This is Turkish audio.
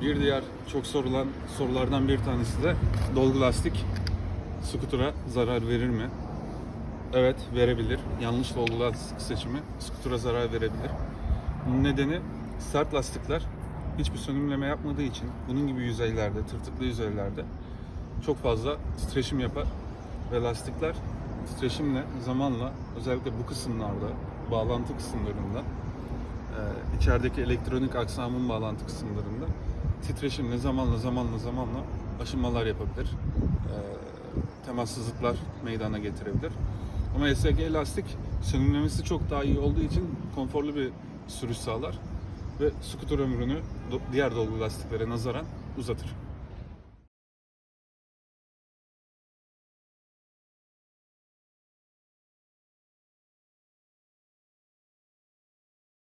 Bir diğer çok sorulan sorulardan bir tanesi de dolgu lastik skutura zarar verir mi? Evet verebilir. Yanlış dolgu lastik seçimi skutura zarar verebilir. Bunun nedeni sert lastikler hiçbir sönümleme yapmadığı için bunun gibi yüzeylerde, tırtıklı yüzeylerde çok fazla titreşim yapar ve lastikler titreşimle zamanla özellikle bu kısımlarda bağlantı kısımlarında e, içerideki elektronik aksamın bağlantı kısımlarında titreşimle zamanla zamanla zamanla aşınmalar yapabilir. E, temassızlıklar meydana getirebilir. Ama SG lastik sönümlemesi çok daha iyi olduğu için konforlu bir sürüş sağlar ve skuter ömrünü diğer dolgu lastiklere nazaran uzatır.